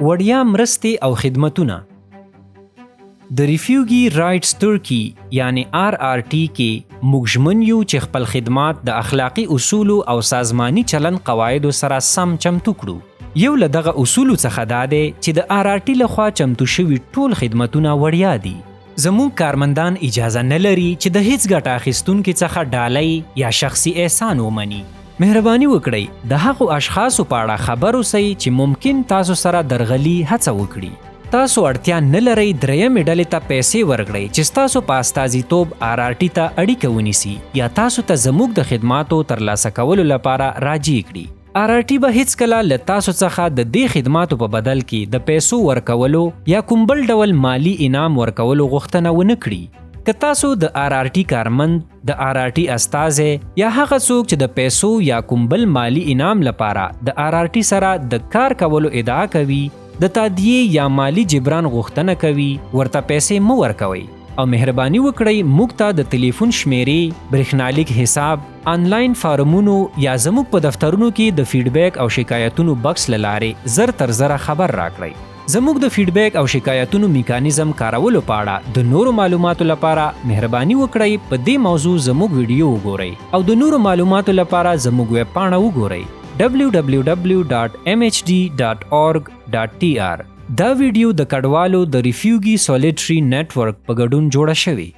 وړیا مرستې او خدمتونه. د ریفیوګي رائټس ترکی یعنی آر آر ټی کې موږ ژمن یو چې خپل خدمات د اخلاقی اصول او سازمانی چلن قواعدو سره سم چمتو کړو. یو له دغه اصولو څخه دا دی چې د آر آر ټی لخوا چمتو شوي ټول خدمتونه وړیا دي. زموږ کارمندان اجازه نه لري چې د هیڅ ګټه اخیستونکو څخه ډالۍ یا شخصي احسان ومني مهرباني وکړئ. د هغو اشخاصو په اړه خبر اوسئ چې ممکن تاسو سره درغلي هڅه وکړي. تاسو اړتیا نه لرئ درېیمې ډلې ته پیسې ورکړئ چې ستاسو په استازیتوب آر آر ټي ته اړیکه ونیسي یا تاسو ته زموږ د خدماتو ترلاسه کولو لپاره راجع کړي. آر آر ټي به هیڅکله له تاسو څخه د دې خدماتو په بدل کې د پیسو ورکولو یا کوم بل ډول مالی انعام ورکولو غوښتنه ونه کړي که تاسو د آر آر ټي کارمند د آر آر ټي استازه یا هغه څوک چې د پیسو یا کوم بل مالی انعام لپاره د آر آر ټي سره د کار کولو ادعا کوي د تادیه یا مالی جبران غوښتنه کوي ورته پیسې مو ورکوي او مهرباني وکړئ موږ ته د ټلیفون شمیرې برېښنالیک حساب آنلاین فارمونو یا زموږ په دفترونو کې د فیډبیک او شکایتونو بکس لاره زر تر زر خبر راکړئ زموږ د فیډبیک او شکایتونو میکانیزم کارولو په اړه د نورو معلوماتو لپاره مهرباني وکړئ. په دې موضوع زموږ ویډیو وګورئ او د نورو معلوماتو لپاره زموږ ویب پاڼه وګورئ. www.mhd.org.tr دا ویډیو د کډوالو د ریفیوګي سولیټری نتورک په ګډون جوړه شوې